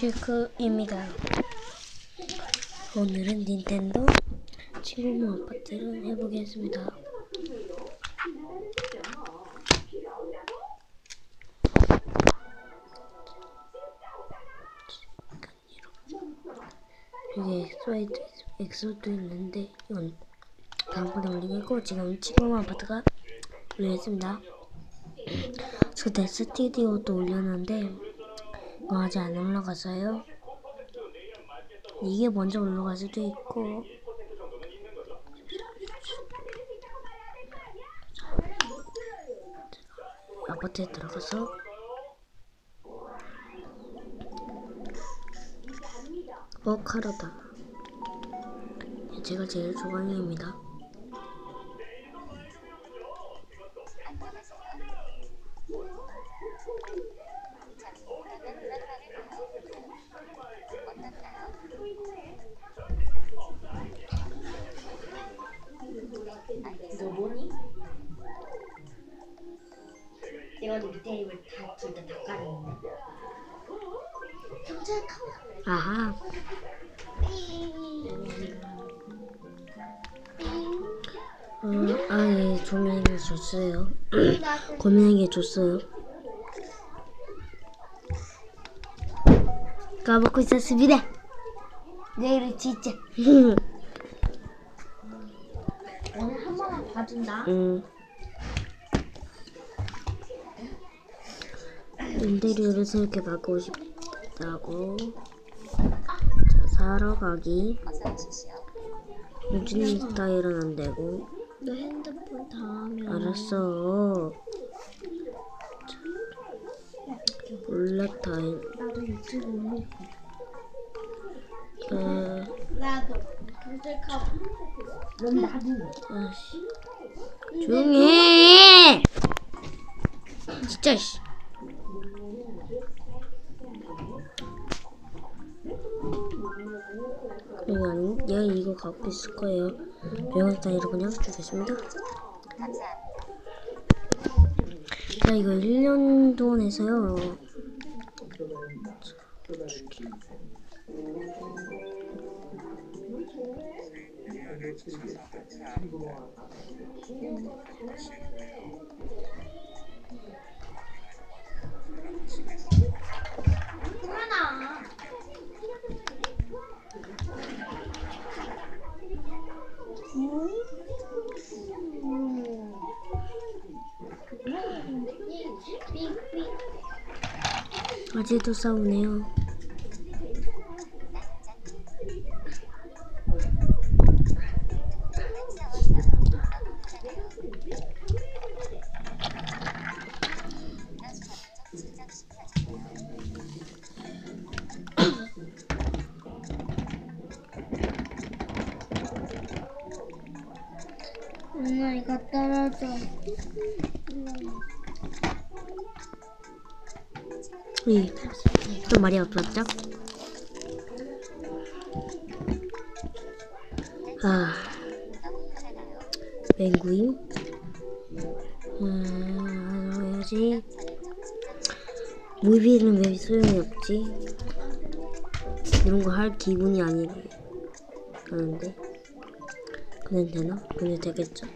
체크입니다. 오늘은 닌텐도 친구모 아파트를 해보겠습니다. 여기 엑소도, 엑소도 있는데 이건 다음번에 올리겠고 지금 친구모 아파트가 올렸습니다. 저내 스튜디오도 올렸는데 이거 아직 안 올라갔어요. 이게 먼저 올라갈 수도 있고. 아파트에 들어가서. 어 카르다. 제가 제일 좋아하는 입니다 밑에 입을 다 둘다 닦아냈네. 경찰 카메라. 아하 어, 아예 조명이 줬어요 고민하게 줬어요 까먹고 있었습니다 내일은 진짜 오늘 한 번만 봐준다. 응. 인테리어를 새롭게 바꾸고 싶다고. 자, 사러 가기. 유진 스타일은 안 되고. 너 핸드폰 다 하면 알았어. 자, 블랙 타임. 나도 유튜브 올릴 거야. 에, 나도 카메라. 넌 나도. 아씨. 조용히 해! 진짜 씨 이거 아니 얘 이거 갖고 있을 거예요. 명언 따위로 그냥 주겠습니다. 자 이거 1년 동안 해서요 아직도 싸우네요 엄마 이거 떨어져. 이, 또 말이 없었죠? 아, 맹구임? 아, 해야지. 무비는 왜 소용이 없지? 이런 거 할 기분이 아니래. 하는데. 그냥 되나? 그냥 되겠죠?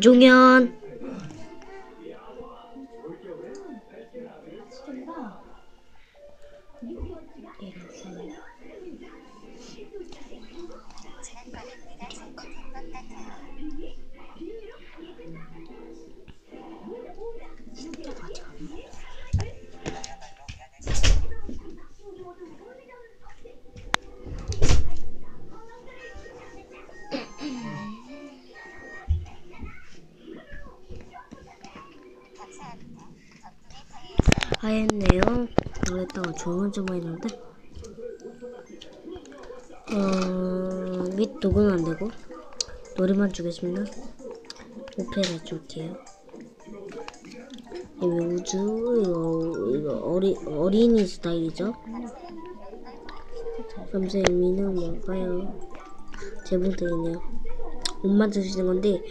종현. 하였네요. 그랬다가 조용한 좀 했는데. 어, 밑 도구는 안 되고 노래만 주겠습니다. 오페라 줄게요. 이거 우주 이거 이거 어리 어린이 스타일이죠. 감사 의 미는 뭘까요? 제목들이네요. 못 만드시는 건데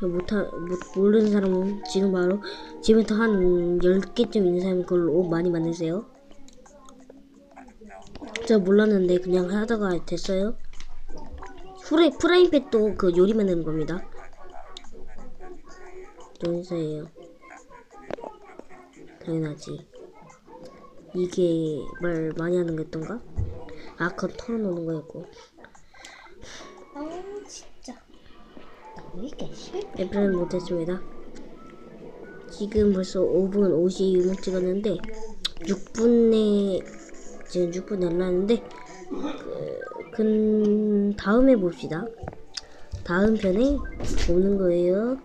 못하 못 모르는 사람은 지금 바로 지금부터 한 10개쯤 있는 사람이 그걸로 옷 많이 만드세요. 저 몰랐는데 그냥 하다가 됐어요. 프라이, 프라이팬도 그 요리 만드는 겁니다. 용서해요. 당연하지. 이게 말 많이 하는 거였던가? 아, 그건 털어놓는 거였고. 아우 진짜. 애플은 못했습니다. 지금 벌써 5분 56분 찍었는데 6분에 지금 6분 날라는데 그, 그 다음에 봅시다. 다음 편에 보는 거예요.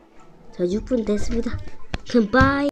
자 6분 됐습니다. 그럼 빠이.